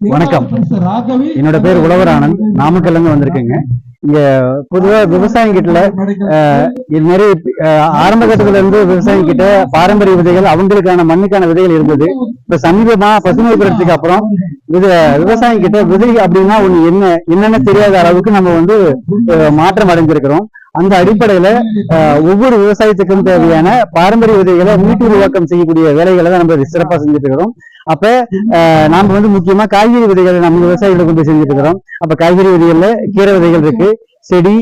வணக்கம். என்னோட பேர் உழவர் ஆனந்த். நாமக்கல்ல இருந்து வந்திருக்கேங்க. இங்க பொதுவா விவசாயம் கிட்ட இது அஹ், ஆரம்ப கட்டத்துல இருந்து விவசாயம் கிட்ட பாரம்பரிய விதைகள் அவங்களுக்கான மண்ணுக்கான விதைகள் இருந்தது. இப்ப சமீபமா பசுமை புரட்சிக்கு அப்புறம் இது விவசாயம் கிட்ட விதை அப்படின்னா ஒண்ணு என்ன என்னன்னு தெரியாத அளவுக்கு நம்ம வந்து மாற்றம் அடைஞ்சிருக்கிறோம். அந்த அடிப்படையில அஹ், ஒவ்வொரு விவசாயத்துக்கும் தேவையான பாரம்பரிய விதைகளை மீட்டு உருவாக்கம் செய்யக்கூடிய வேலைகளை தான் நம்ம சிறப்பா செஞ்சுட்டு இருக்கிறோம். அப்ப அஹ், நாம வந்து முக்கியமா காய்கறி விதைகளை நம்ம விவசாயிகளுக்கு கொண்டு செஞ்சுட்டு இருக்கிறோம். அப்ப காய்கறி விதைகள்ல கீரை விதைகள் இருக்கு செடி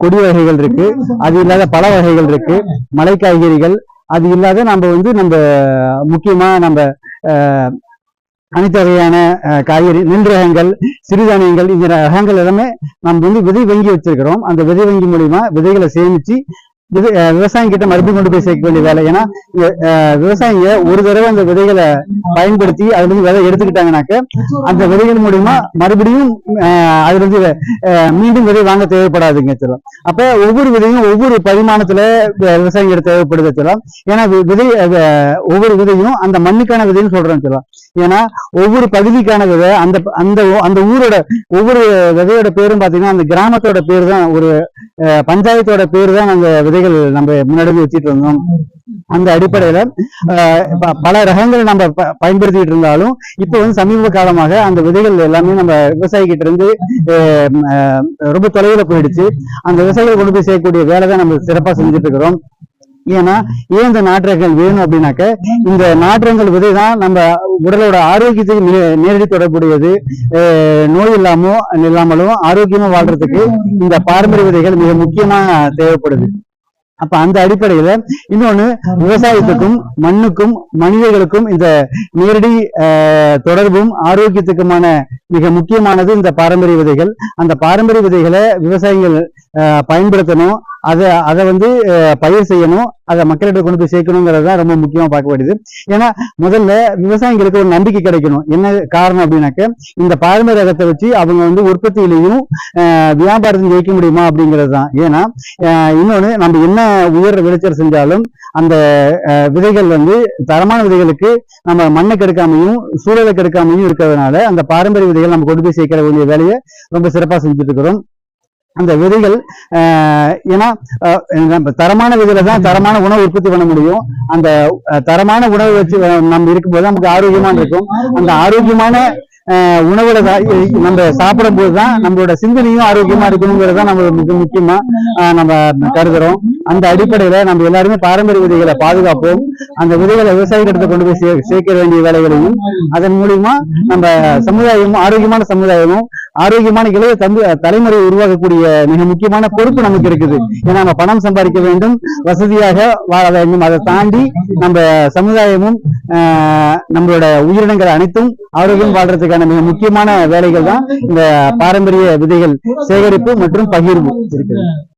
கொடி வகைகள் இருக்கு அது இல்லாத பழ வகைகள் இருக்கு மலை காய்கறிகள் அது இல்லாத நம்ம வந்து நம்ம முக்கியமா நம்ம அனைத்து வகையான அஹ், காய்கறி நெல் ரகங்கள் சிறுதானியங்கள் இந்த ரகங்கள் எல்லாமே நம்ம வந்து விதை வங்கி வச்சிருக்கிறோம். அந்த விதை வங்கி மூலியமா விதைகளை சேமிச்சு விவசாயம் கிட்ட மறுபடியும் கொண்டு போய் சேர்க்க வேண்டிய வேலை. ஏன்னா விவசாயிங்க ஒரு தடவை அந்த விதைகளை பயன்படுத்தி அதுல இருந்து விதை எடுத்துக்கிட்டாங்கனாக்க அந்த விதைகள் மூலியமா மறுபடியும் அதுல இருந்து மீண்டும் விதை வாங்க தேவைப்படாதுங்க சொல்லலாம் அப்ப ஒவ்வொரு விதையும் ஒவ்வொரு பரிமாணத்துல விவசாயம் விவசாயிகள் தேவைப்படுது சொல்லலாம் ஏன்னா விதை ஒவ்வொரு விதையும் அந்த மண்ணுக்கான விதைன்னு சொல்றேன்னு சொல்லலாம் ஏன்னா ஒவ்வொரு பகுதிக்கான விதை அந்த அந்த அந்த ஊரோட ஒவ்வொரு விதையோட பேரும் பாத்தீங்கன்னா அந்த கிராமத்தோட பேர் தான் ஒரு பஞ்சாயத்தோட பேர் தான் அந்த விதைகள் நம்ம முன்னாடி வச்சுட்டு இருந்தோம். அந்த அடிப்படையில அஹ், பல ரகங்கள் நம்ம ப- பயன்படுத்திட்டு இருந்தாலும் இப்ப வந்து சமீப காலமாக அந்த விதைகள் எல்லாமே நம்ம விவசாயிகிட்ட இருந்து அஹ், அஹ், ரொம்ப தொலைவில் போயிடுச்சு. அந்த விவசாயிகள் கொண்டு போய் செய்யக்கூடிய வேலை தான் நம்ம சிறப்பா செஞ்சுட்டு இருக்கிறோம். ஏன்னா ஏன் இந்த நாற்றங்கள் வேணும் அப்படின்னாக்க இந்த நாற்றங்கள் விதை தான் நம்ம உடலோட ஆரோக்கியத்துக்கு நேரடி தொடர்புடையது. நோய் இல்லாமோ இல்லாமலும் ஆரோக்கியமா வாழ்றதுக்கு இந்த பாரம்பரிய விதைகள் மிக முக்கியமா தேவைப்படுது. அப்ப அந்த அடிப்படையில இன்னொன்னு விவசாயத்துக்கும் மண்ணுக்கும் மனிதர்களுக்கும் இந்த நேரடி தொடர்பும் ஆரோக்கியத்துக்குமான மிக முக்கியமானது இந்த பாரம்பரிய விதைகள். அந்த பாரம்பரிய விதைகளை விவசாயிகள் பயன்படுத்தணும். அதை அதை வந்து பயிர் செய்யணும். அதை மக்களிடம் கொண்டு போய் சேர்க்கணுங்கிறது தான் ரொம்ப முக்கியமா பார்க்க வேண்டியது. ஏன்னா முதல்ல விவசாயிகளுக்கு ஒரு நம்பிக்கை கிடைக்கணும். என்ன காரணம் அப்படின்னாக்க இந்த பாரம்பரிய ரகத்தை வச்சு அவங்க வந்து உற்பத்தியிலையும் வியாபாரத்தையும் ஜெயிக்க முடியுமா அப்படிங்கிறது தான். ஏன்னா இன்னொன்று இன்னொன்னு நம்ம என்ன உயர் விளைச்சல் செஞ்சாலும் அந்த விதைகள் வந்து தரமான விதைகளுக்கு நம்ம மண்ணை கெடுக்காமையும் சூழலை கெடுக்காமையும் இருக்கிறதுனால அந்த பாரம்பரிய விதைகள் நம்ம கொண்டு போய் சேர்க்கிற வேண்டிய வேலையை ரொம்ப சிறப்பாக செஞ்சுட்டு இருக்கிறோம். அந்த விதைகள் ஏன்னா நம்ம தரமான விதையில தான் தரமான உணவு உற்பத்தி பண்ண முடியும். அந்த தரமான உணவு வச்சு நம்ம இருக்கும்போது நமக்கு ஆரோக்கியமான இருக்கும். அந்த ஆரோக்கியமான அஹ், உணவுல தான் நம்ம சாப்பிடும் போதுதான் நம்மளோட சிந்தனையும் ஆரோக்கியமா இருக்கணுங்கிறது தான் நம்ம மிக முக்கியமா நம்ம கருதுறோம். அந்த அடிப்படையில நம்ம எல்லாருமே பாரம்பரிய விதைகளை பாதுகாப்போம். அந்த விதைகளை விவசாயிகிட்ட கொண்டு போய் சே- சேர்க்க வேண்டிய வேலைகளையும் அதன் மூலியமா நம்ம சமுதாயமும் ஆரோக்கியமான சமுதாயமும் ஆரோக்கியமான இளைய தந்து தலைமுறையை உருவாக்கக்கூடிய மிக முக்கியமான பொறுப்பு நமக்கு இருக்குது. ஏன்னா நம்ம பணம் சம்பாதிக்க வேண்டும் வசதியாக வாழ வேண்டும். அதை தாண்டி நம்ம சமுதாயமும் ஆஹ், நம்மளோட உயிரினங்கள் அனைத்தும் ஆரோக்கியம் வாழ்றதுக்கான மிக முக்கியமான வேலைகள் தான் இந்த பாரம்பரிய விதைகள் சேகரிப்பு மற்றும் பகிர்வு. இருக்குது